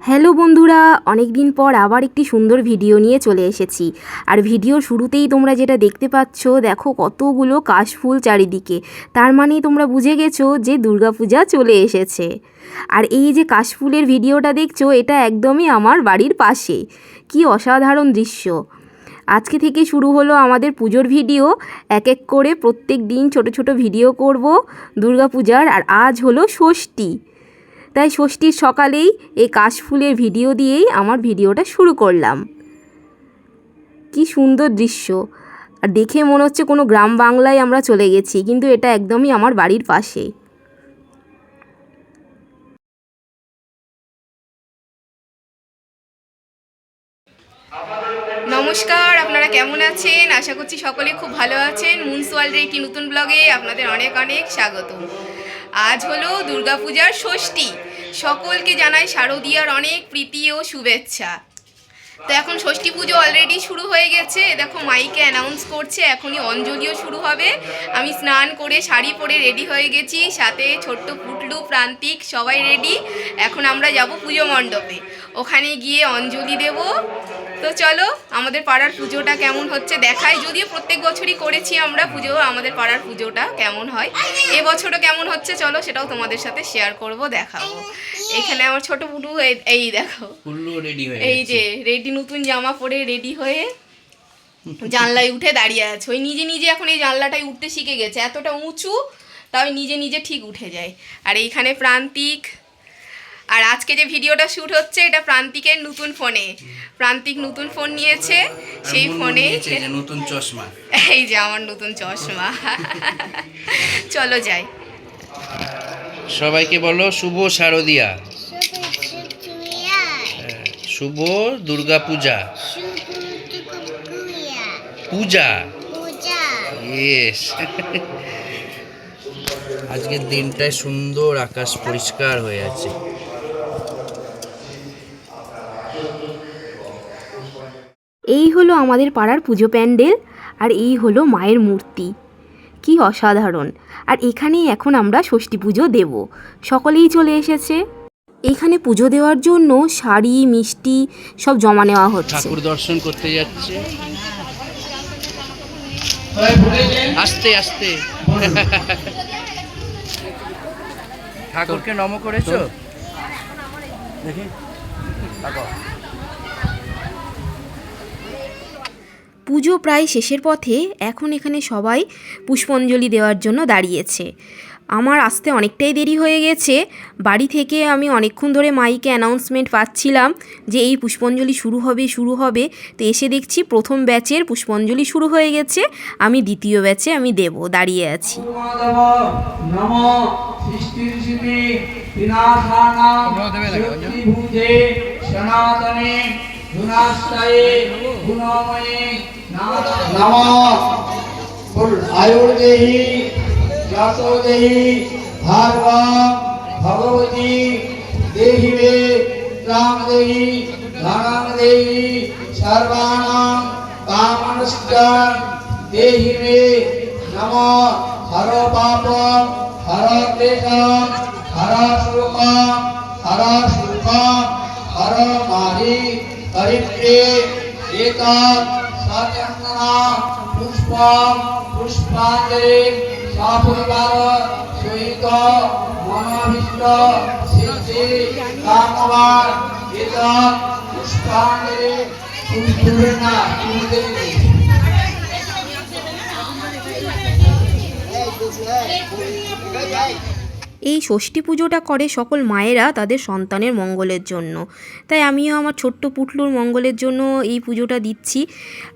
Hello বন্ধুরা অনেক দিন পর আবার একটি সুন্দর ভিডিও নিয়ে চলে এসেছি। আর ভিডিওর শুরুতেই তোমরা যেটা দেখতে পাচ্ছ, দেখো কতগুলো কাশফুল চারিদিকে। তার মানেই তোমরা বুঝে গেছো যে দুর্গাপূজা চলে এসেছে। আর এই যে কাশফুলের ভিডিওটা দেখছ, এটা একদমই আমার বাড়ির পাশে। কি অসাধারণ দৃশ্য। আজকে থেকে শুরু হলো আমাদের পুজোর ভিডিও। এক এক করে প্রত্যেক দিন ছোট ছোট ভিডিও করব দুর্গাপূজার। আর আজ হলো ষষ্ঠী। তাই ষষ্ঠীর সকালেই এই কাশফুলের ভিডিও দিয়েই আমার ভিডিওটা শুরু করলাম। কি সুন্দর দৃশ্য। আর দেখে মনে হচ্ছে কোনো গ্রাম বাংলায় আমরা চলে গেছি, কিন্তু এটা একদমই আমার বাড়ির পাশে। নমস্কার, আপনারা কেমন আছেন? আশা করছি সকলে খুব ভালো আছেন। মুনস ওয়ার্ল্ডের একটি নতুন ব্লগে আপনাদের অনেক অনেক স্বাগত আজ হলো দুর্গাপূজার ষষ্ঠী। সকলকে জানাই শারদীয়ার অনেক প্রীতি ও শুভেচ্ছা। তো এখন ষষ্ঠী পুজো অলরেডি শুরু হয়ে গেছে। দেখো, মাইকে অ্যানাউন্স করছে, এখনই অঞ্জলিও শুরু হবে। আমি স্নান করে শাড়ি পরে রেডি হয়ে গেছি, সাথে ছোট্ট পুটলু, প্রান্তিক, সবাই রেডি এখন আমরা যাব পুজো মণ্ডপে। ওখানে গিয়ে অঞ্জলি দেব। তো চলো আমাদের পাড়ার পুজোটা কেমন হচ্ছে দেখাই। যদিও প্রত্যেক বছরই করেছি আমরা পুজো আমাদের পাড়ার পুজোটা কেমন হয়। এবছরও কেমন হচ্ছে চলো সেটাও তোমাদের সাথে শেয়ার করব দেখাবো। এখানে আমার ছোট পুটু এই- দেখো। রেডি এই যে রেডি নতুন জামা পরে রেডি হয়ে জানলায় উঠে দাঁড়িয়ে আছে। ওই নিজে নিজে এখন এই জানলাটায় উঠতে শিখে গেছে। এতটা উঁচু তাও নিজে নিজে ঠিক উঠে যায়। আর এইখানে প্রান্তিক আর আজকে যে ভিডিওটা শ্যুট হচ্ছে এটা প্রান্তিকের নতুন ফোনে। প্রান্তিক নতুন ফোন নিয়েছে সেই ফোনে নতুন চশমা। এই যে আমার নতুন চশমা। চলো যাই। সবাইকে বলো শুভ শারদিয়া। শুভ দুর্গা পূজা। পূজা. ইয়েস আজকের দিনটায় সুন্দর আকাশ পরিষ্কার হয়ে আছে। এই হলো আমাদের পাড়ার পুজো প্যান্ডেল আর এই হলো মায়ের মূর্তি। কি অসাধারণ! আর এখানেই এখন আমরা ষষ্ঠী পুজো দেব। সকলেই চলে এসেছে। এখানে পুজো দেওয়ার জন্য শাড়ি মিষ্টি সব জমা নেওয়া হচ্ছে। ঠাকুর দর্শন করতে যাচ্ছে। আস্তে আস্তে। ঠাকুরকে নম করেছ? দেখি। পুজো প্রায় শেষের পথে এখন এখানে সবাই পুষ্পাঞ্জলি দেওয়ার জন্য দাঁড়িয়েছে। আমার আসতে অনেকটাই দেরি হয়ে গেছে। বাড়ি থেকে আমি অনেকক্ষণ ধরে মাইকে অ্যানাউন্সমেন্ট পাচ্ছিলাম যে এই পুষ্পাঞ্জলি শুরু হবে শুরু হবে। তো এসে দেখছি প্রথম ব্যাচের পুষ্পাঞ্জলি শুরু হয়ে গেছে। আমি দ্বিতীয় ব্যাচে আমি দেব দাঁড়িয়ে আছি। মাধব गुणास्ताये गुणमये नमः। आयुर्देहि, जातोदेहि भार्गवा भगवती देहि वे राम देहि धनं देहि सर्वाणां कामनस्कं देहि वे नमः। हर पापं, हर क्लेशं, हर शोकं हर सुखं, हर मारी হর সুখ হর মারি হরিপ্রে এক সচন্দনা পুষ্প পুষ্পাঞ্জলি সপরিবার সহিত মনোভীষ্ট সিদ্ধি কামবার এক পুষ্পাঞ্জলি পুষ্পের না পুষ্পের এই ষষ্ঠী পুজোটা করে সকল মায়েরা তাদের সন্তানের মঙ্গলের জন্য। তাই আমিও আমার ছোট্ট পুটলুর মঙ্গলের জন্য এই পুজোটা দিচ্ছি।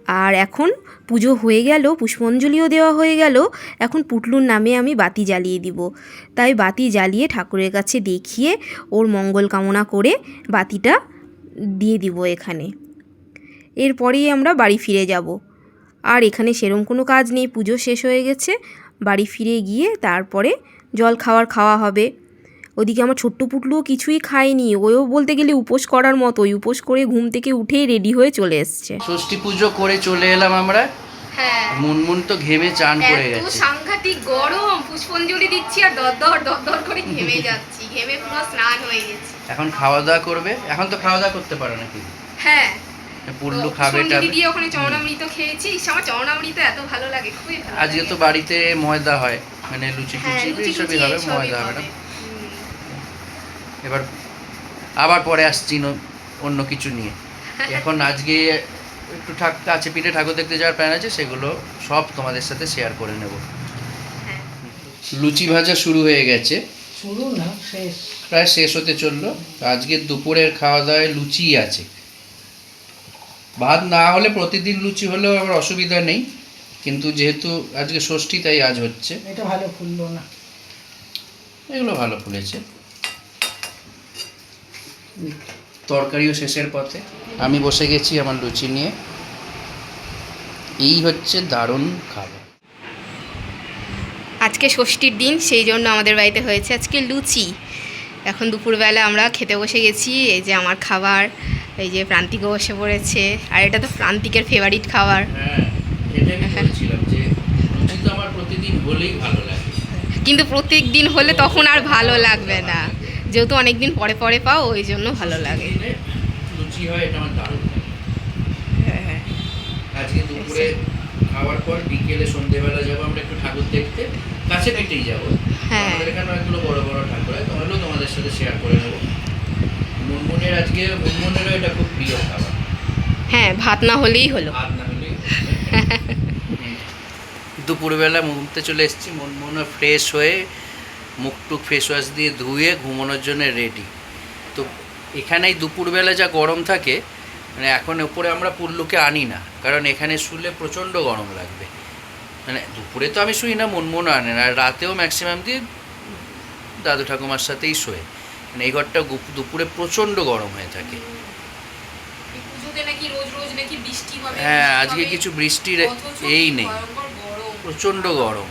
আর এখন পুজো হয়ে গেল, পুষ্পাঞ্জলিও দেওয়া হয়ে গেল। এখন পুটলুর নামে আমি বাতি জ্বালিয়ে দিব। তাই বাতি জ্বালিয়ে ঠাকুরের কাছে দেখিয়ে ওর মঙ্গল কামনা করে বাতিটা দিয়ে দিব এখানে। এরপরেই আমরা বাড়ি ফিরে যাব। আর এখানে সেরম কোনো কাজ নেই, পুজো শেষ হয়ে গেছে। বাড়ি ফিরে গিয়ে তারপরে জল খাওয়ার খাওয়া হবে। ওদিকে আমার ছোট্ট পুটলুও কিছুই খায়নি। ওও বলতে গেলে উপোস করার মতোই। উপোস করে ঘুম থেকে উঠেই রেডি হয়ে চলে এসছে। ষষ্ঠী পুজো করে চলে এলাম আমরা। হ্যাঁ। মুনমুন তো ঘেমে চান করে গেছে। সাংঘাতিক গরম। পুষ্পাঞ্জলি দিচ্ছি আর দর দর দর দর করে ঘেমে যাচ্ছি। ঘেমে পুরো স্নান হয়ে গেছে। এখন খাওয়া দাওয়া করবে? এখন তো খাওয়া দাওয়া করতে পারো নাকি? হ্যাঁ। পুল্লু খাবে টাবে ওখানে চরণামৃত খেয়েছি। আমার চরণামৃত এত ভালো লাগে খুবই ভালো আজকে তো বাড়িতে ময়দা হয়। মানে লুচি হ্যাঁ, টুচি লুচি এইসবই হবে ময়দা হবে। না? এবার আবার পরে আসছি অন্য কিছু নিয়ে। এখন আজকে একটু ঠাক কাছে পিঠে ঠাকুর দেখতে যাওয়ার প্ল্যান আছে সেগুলো সব তোমাদের সাথে শেয়ার করে নেব। হ্যাঁ। লুচি ভাজা শুরু হয়ে গেছে। শুরু না শেষ। প্রায় শেষ হতে চলল। আজকে দুপুরের খাওয়া দাওয়ায় লুচি আছে। ভাত না হলে প্রতিদিন লুচি হলেও আবার অসুবিধা নেই। কিন্তু যেহেতু আজকে ষষ্ঠী তাই আজ হচ্ছে। এটা ভালো ফুললো না। এগুলো ভালো ফুলেছে। তরকারিও শেষের পথে। আমি বসে গেছি আমার লুচি নিয়ে। এই হচ্ছে দারুণ খাবার। আজকে ষষ্ঠীর দিন সেই জন্য আমাদের বাড়িতে হয়েছে আজকে লুচি। এখন দুপুরবেলা আমরা খেতে বসে গেছি এই যে আমার খাবার এই যে প্রান্তিকও বসে পড়েছে। আর এটা তো প্রান্তিকের ফেভারিট খাবার। হ্যাঁ। এটাই আমি বলছিলাম যে লুচি আমার প্রতিদিন হলেই ভালো লাগে। কিন্তু প্রত্যেক দিন হলে তখন আর ভালো লাগবে না। যেহেতু অনেক দিন পরে পরে পাও ওই জন্য ভালো লাগে। লুচি হয় এটা আমার দারুণ হ্যাঁ আজকে দুপুরে খাওয়ার পর বিকেলে সন্ধেবেলা যাব আমরা একটু ঠাকুর দেখতে। কাছে পিঠেই যাব। হ্যাঁ। আমাদের এখানে অনেকগুলো বড় বড় ঠাকুর হয় তোমাদের সাথে শেয়ার করে নেব। মুনমুনের আজকে মুনমুনেরও এটা খুব প্রিয় খাবার। হ্যাঁ ভাত না হলেই হলো। ভাত দুপুরবেলা ঘুমতে চলে এসেছি মনমোনা ফ্রেশ হয়ে মুখ টুক ফেস ওয়াশ দিয়ে ধুয়ে ঘুমানোর জন্য রেডি তো এখানেই দুপুরবেলা যা গরম থাকে মানে এখন ওপরে আমরা পুল্লুকে আনি না, কারণ এখানে শুলে প্রচণ্ড গরম লাগবে। মানে দুপুরে তো আমি শুই না মনমোনা আনে না, আর রাতেও ম্যাক্সিমাম দিয়ে দাদু ঠাকুমার সাথেই শোয়ে। মানে এই ঘরটা দুপুরে প্রচণ্ড গরম হয়ে থাকে। নাকি রোজ রোজ নাকি বৃষ্টি হবে হ্যাঁ আজকে কিছু বৃষ্টির এই নেই। প্রচণ্ড গরম।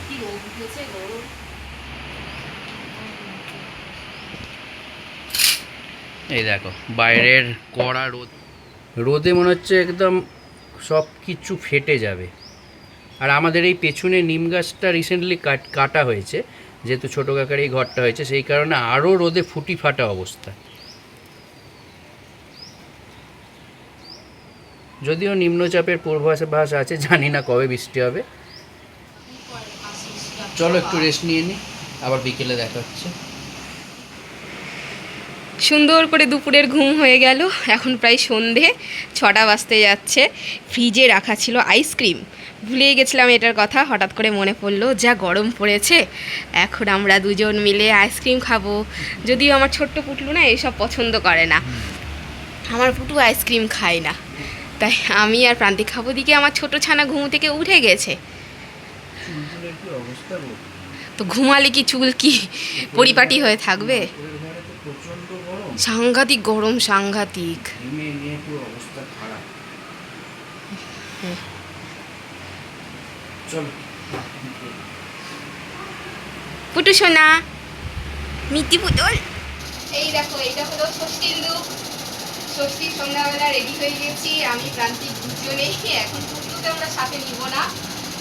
এই দেখো বাইরের কড়া রোদ। রোদে মনে হচ্ছে একদম সব কিছু ফেটে যাবে। আর আমাদের এই পেছনে নিম গাছটা রিসেন্টলি কাট কাটা হয়েছে যেহেতু ছোটো কাকার এই ঘরটা হয়েছে সেই কারণে আরও রোদে ফুটি ফাটা অবস্থা। যদিও নিম্নচাপের পূর্বাভাস আছে জানি না কবে বৃষ্টি হবে। চলো একটু রেস্ট নিয়ে নিই আবার বিকেলে দেখা হচ্ছে। সুন্দর করে দুপুরের ঘুম হয়ে গেল এখন প্রায় সন্ধে ছটা বাজতে যাচ্ছে। ফ্রিজে রাখা ছিল আইসক্রিম ভুলেই গেছিলাম এটার কথা হঠাৎ করে মনে পড়ল যা গরম পড়েছে এখন আমরা দুজন মিলে আইসক্রিম খাব। যদিও আমার ছোট্ট পুটলু না এসব পছন্দ করে না। আমার পুটু আইসক্রিম খায় না। তাই আমি আর প্রান্তিক খাব দিকে আমার ছোট ছানা ঘুম থেকে উঠে গেছে। তো ঘুমালে কি চুল কি পরিপাটি হয়ে থাকবে? সাংঘাতিক গরম সাংঘাতিক। পুটু সোনা মিটি পুতুল। এই দেখো এটা হলো ষষ্ঠীর লুক সন্ধ্যাবেলা রেডি হয়ে গেছি আমি প্রান্তিক দুজনেই। এখন পুটুকে আমরা সাথে নিব না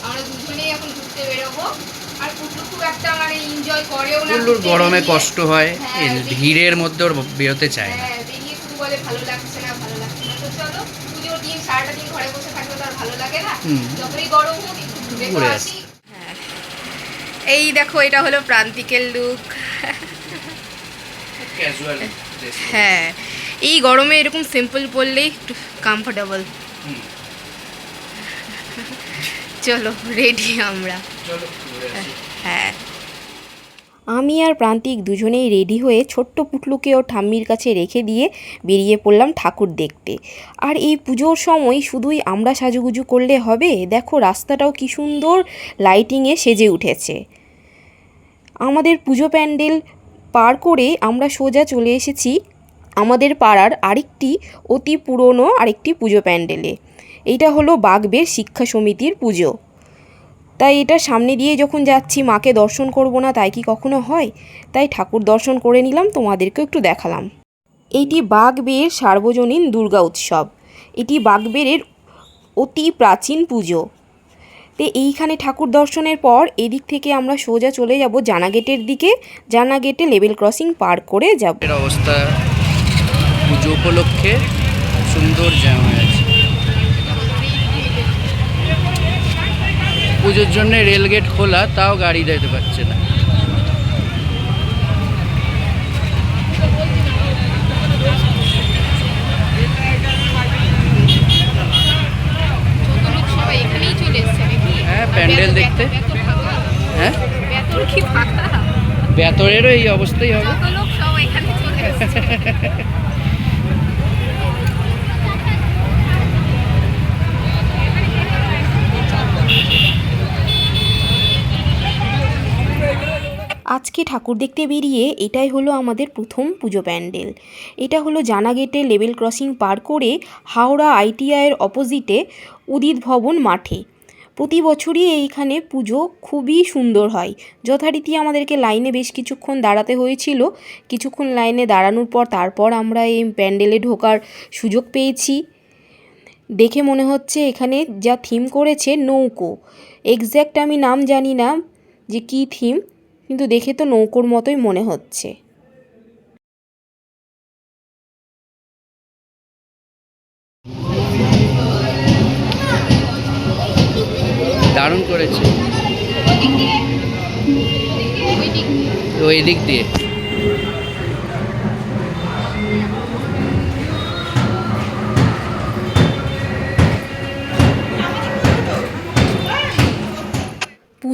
আমরা দুজনেই এখন ঘুরতে বেরোবো। আর পুটু খুব একটা মানে এনজয় করেও না গরমে কষ্ট হয় হ্যাঁ, ভিড়ের মধ্যে ওর বেরোতে চায় না। হ্যাঁ বেরিয়ে শুধু বলে ভালো লাগছে না ভালো লাগছে না। তো চলো পুজোর দিন সারাটা দিন ঘরে বসে থাকলে তো আর ভালো লাগে না। যতই গরম হোক একটু ঘুরে তো আসি। এই দেখো এটা হলো প্রান্তিকের লুক ক্যাজুয়াল হ্যাঁ এই গরমে এরকম সিম্পল পরলেই একটু কমফোর্টেবল চলো রেডি আমরা। হ্যাঁ। আমি আর প্রান্তিক দুজনেই রেডি হয়ে ছোট্ট পুটলুকে ও ঠাম্মির কাছে রেখে দিয়ে বেরিয়ে পড়লাম ঠাকুর দেখতে। আর এই পুজোর সময় শুধুই আমরা সাজুগুজু করলে হবে? দেখো রাস্তাটাও কি সুন্দর লাইটিংয়ে সেজে উঠেছে। আমাদের পুজো প্যান্ডেল পার করে আমরা সোজা চলে এসেছি আমাদের পাড়ার আরেকটি অতি পুরনো আরেকটি পুজো প্যান্ডেলে। এইটা হলো বাগবের শিক্ষা সমিতির পুজো। তাই এটা সামনে দিয়ে যখন যাচ্ছি, মাকে দর্শন করব না, তাই কি কখনো হয়? তাই ঠাকুর দর্শন করে নিলাম, তোমাদেরকেও একটু দেখালাম। এইটি বাগবের সার্বজনীন দুর্গা উৎসব। এটি বাগবেরের অতি প্রাচীন পুজো। তো এইখানে ঠাকুর দর্শনের পর এদিক থেকে আমরা সোজা চলে যাব জানা গেটের দিকে। জানা গেটে লেভেল ক্রসিং পার করে যাব। অবস্থা পুজো উপলক্ষে সুন্দর জ্যাম হয়ে আছে। পুজোর জন্য রেলগেট খোলা তাও গাড়ি যেতে পারছে না। হ্যাঁ, প্যান্ডেল দেখতে। হ্যাঁ? বেতরেরও এই অবস্থাই হবে ছোট লোক সব এখানে চলে এসছে আজকে ঠাকুর দেখতে বেরিয়ে এটাই হলো আমাদের প্রথম পুজো প্যান্ডেল। এটা হলো জানা গেটে লেভেল ক্রসিং পার করে হাওড়া আইটিআইয়ের অপোজিটে উদিত ভবন মাঠে। প্রতি বছরই এইখানে পুজো খুবই সুন্দর হয়। যথারীতি আমাদেরকে লাইনে বেশ কিছুক্ষণ দাঁড়াতে হয়েছিল। কিছুক্ষণ লাইনে দাঁড়ানোর পর তারপর আমরা এই প্যান্ডেলে ঢোকার সুযোগ পেয়েছি। দেখে মনে হচ্ছে এখানে যা থিম করেছে নৌকো। এক্স্যাক্ট আমি নাম জানি না যে কী থিম। কিন্তু দেখে তো নৌকোর মতোই মনে হচ্ছে। দারুণ করেছে। ওই দিক দিয়ে।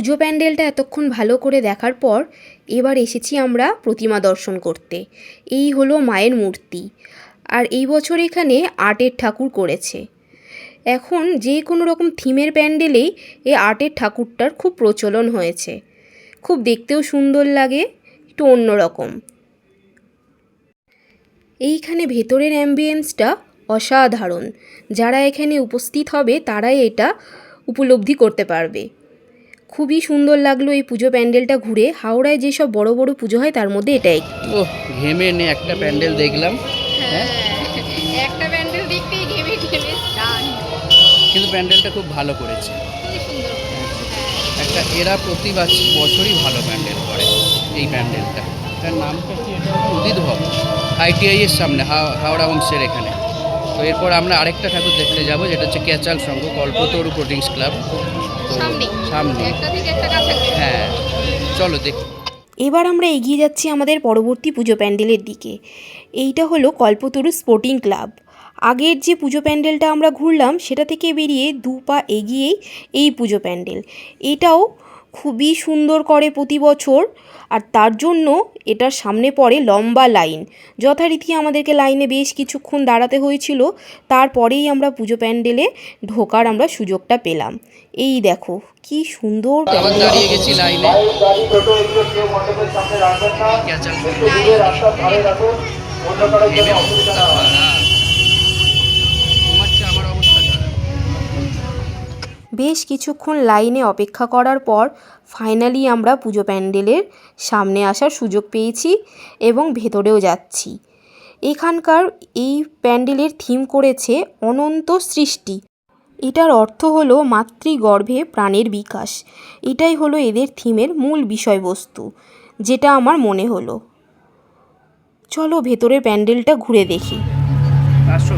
পুজো প্যান্ডেলটা এতক্ষণ ভালো করে দেখার পর এবার এসেছি আমরা প্রতিমা দর্শন করতে। এই হলো মায়ের মূর্তি। আর এই বছর এখানে আর্টের ঠাকুর করেছে। এখন যে কোনো রকম থিমের প্যান্ডেলেই এই আর্টের ঠাকুরটার খুব প্রচলন হয়েছে। খুব দেখতেও সুন্দর লাগে, একটু অন্যরকম এইখানে ভেতরের অ্যাম্বিয়েন্সটা অসাধারণ। যারা এখানে উপস্থিত হবে তারাই এটা উপলব্ধি করতে পারবে। খুবই সুন্দর লাগল এই পুজো প্যান্ডেলটা ঘুরে। হাওড়ায় যেসব বড় বড় পুজো হয় তার মধ্যে এটা একটি ও ঘেমে নে একটা প্যান্ডেল দেখলাম। হ্যাঁ একটা প্যান্ডেল দেখতেই ঘেমে ঘেমে কিন্তু প্যান্ডেলটা খুব ভালো করেছে। সুন্দর একটা এরা প্রতি বছরই ভালো প্যান্ডেল করে এই প্যান্ডেলটা। তার নামটা কি? এটা উদিত ভবন। আইটিআই এর সামনে হাও- হাওড়া অংশের এখানে। তো এরপর আমরা আরেকটা ঠাকুর দেখতে যাব যেটা হচ্ছে ক্যাচাল সংঘ কল্পতরু কোটিংস ক্লাব। সামনে। সামনে। একটা থেকে হ্যাঁ চলো দেখি। এবার আমরা এগিয়ে যাচ্ছি আমাদের পরবর্তী পুজো প্যান্ডেলের দিকে। এইটা হলো কল্পতরু স্পোর্টিং ক্লাব। আগের যে পুজো প্যান্ডেলটা আমরা ঘুরলাম সেটা থেকে বেরিয়ে দু পা এগিয়েই এই পুজো প্যান্ডেল। এটাও খুবই সুন্দর করে প্রতি বছর। আর তার জন্য এটার সামনে পড়ে লম্বা লাইন। যথারীতি আমাদেরকে লাইনে বেশ কিছুক্ষণ দাঁড়াতে হয়েছিল। তারপরেই আমরা পুজো প্যান্ডেলে ঢোকার আমরা সুযোগটা পেলাম। এই দেখো কি সুন্দর দাঁড়িয়ে গেছি লাইনে। সামনে রাখবেন না ক্যাচাল এদিকে রাস্তার ধারে রাখুন অন্য কারোর ঘেমে জন্য অসুবিধা অবস্থা না হয় খারাপ ঘুমাচ্ছে আমার অবস্থা খারাপ বেশ কিছুক্ষণ লাইনে অপেক্ষা করার পর ফাইনালি আমরা পুজো প্যান্ডেলের সামনে আসার সুযোগ পেয়েছি এবং ভেতরেও যাচ্ছি। এখানকার এই প্যান্ডেলের থিম করেছে অনন্ত সৃষ্টি। এটার অর্থ হলো মাতৃগর্ভে প্রাণের বিকাশ। এটাই হলো এদের থিমের মূল বিষয়বস্তু, যেটা আমার মনে হলো। চলো ভেতরের প্যান্ডেলটা ঘুরে দেখি। আসো।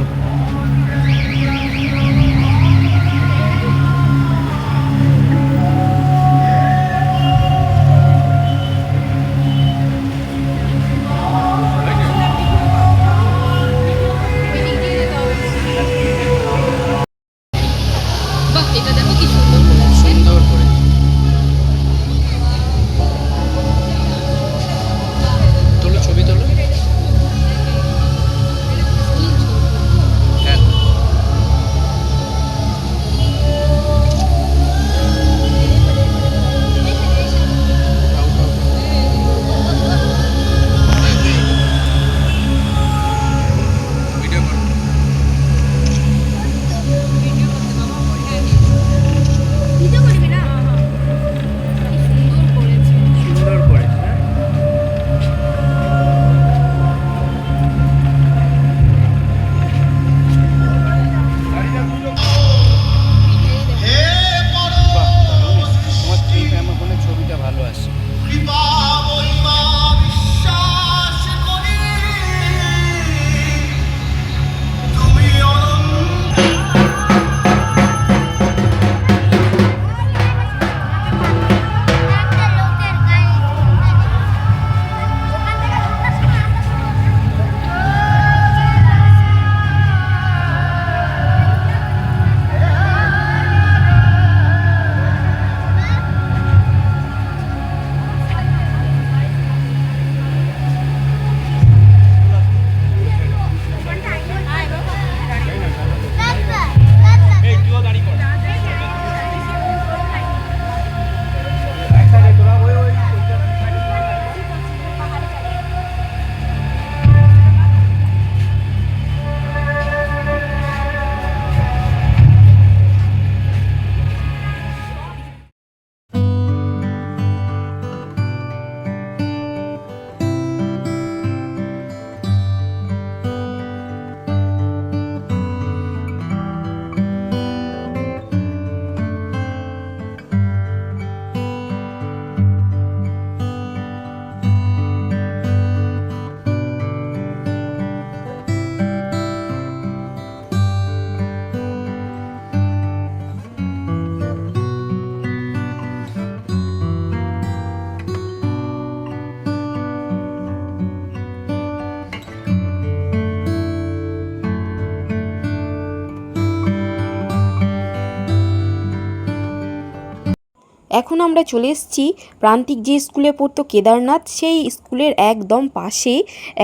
এখন আমরা চলে এসেছি প্রান্তিক যে স্কুলে পড়তো কেদারনাথ, সেই স্কুলের একদম পাশে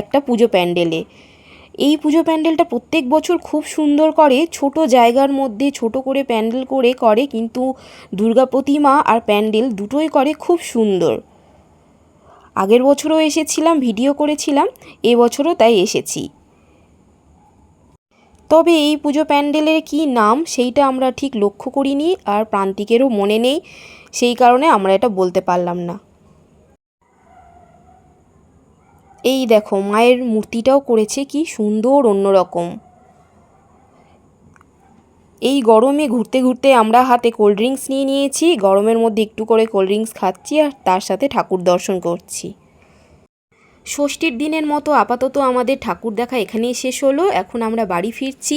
একটা পুজো প্যান্ডেলে। এই পুজো প্যান্ডেলটা প্রত্যেক বছর খুব সুন্দর করে, ছোট জায়গার মধ্যে ছোট করে প্যান্ডেল করে করে, কিন্তু দুর্গা প্রতিমা আর প্যান্ডেল দুটোই করে খুব সুন্দর। আগের বছরও এসেছিলাম, ভিডিও করেছিলাম এবছরও তাই এসেছি। তবে এই পুজো প্যান্ডেলের কি নাম, সেইটা আমরা ঠিক লক্ষ্য করিনি, আর প্রান্তিকেরও মনে নেই। সেই কারণে আমরা এটা বলতে পারলাম না। এই দেখো, মায়ের মূর্তিটাও করেছে কি সুন্দর অন্যরকম। এই গরমে ঘুরতে ঘুরতে আমরা হাতে কোল্ড ড্রিঙ্কস নিয়ে নিয়েছি, গরমের মধ্যে একটু করে কোল্ড ড্রিঙ্কস খাচ্ছি আর তার সাথে ঠাকুর দর্শন করছি। ষষ্ঠীর দিনের মতো আপাতত আমাদের ঠাকুর দেখা এখানেই শেষ হলো। এখন আমরা বাড়ি ফিরছি।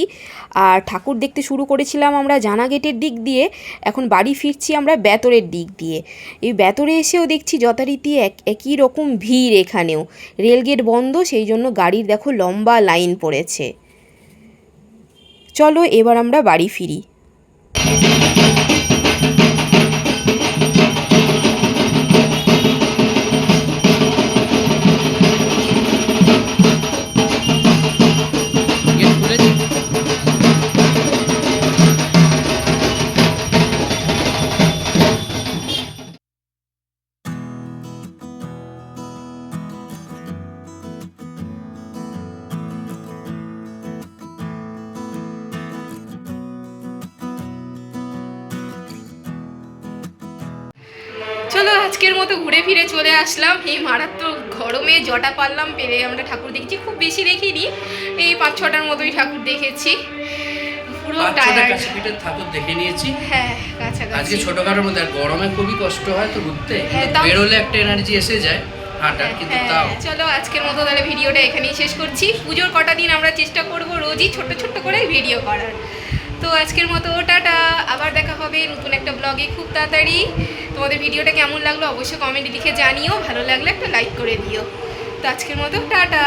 আর ঠাকুর দেখতে শুরু করেছিলাম আমরা জানা গেটের দিক দিয়ে। এখন বাড়ি ফিরছি আমরা বেতরের দিক দিয়ে। এই বেতরে এসেও দেখছি যথারীতি এক, একই রকম ভিড় এখানেও। রেলগেট বন্ধ, সেই জন্য গাড়ির দেখো লম্বা লাইন পড়েছে। চলো এবার আমরা বাড়ি ফিরি। আসলাম। এই মারাত্মক গরমে জটা পারলাম পেরে আমরা ঠাকুর দেখেছি। খুব বেশি দেখিনি। এই পাঁচ ছটার মতোই ঠাকুর দেখেছি। পুরো টায়ার্ড ঠাকুর দেখে নিয়েছি। হ্যাঁ আজকে কাছাকাছি ছোটখাটোর মধ্যে গরমে খুবই কষ্ট হয় তো ঘুরতে। হ্যাঁ, বেরোলে একটা এনার্জি এসে যায় হাঁটার হ্যাঁ, চলো আজকের মতো তাহলে ভিডিওটা এখানেই শেষ করছি। পুজোর কটা দিন আমরা চেষ্টা করব রোজই করে ভিডিও করার। তো আজকের মতো টাটা, আবার দেখা হবে নতুন একটা ব্লগে খুব তাড়াতাড়ি। তোমাদের ভিডিওটা কেমন লাগল অবশ্যই কমেন্টে লিখে জানিও, ভালো লাগলে একটা লাইক করে দিও। তো আজকের মতো টাটা।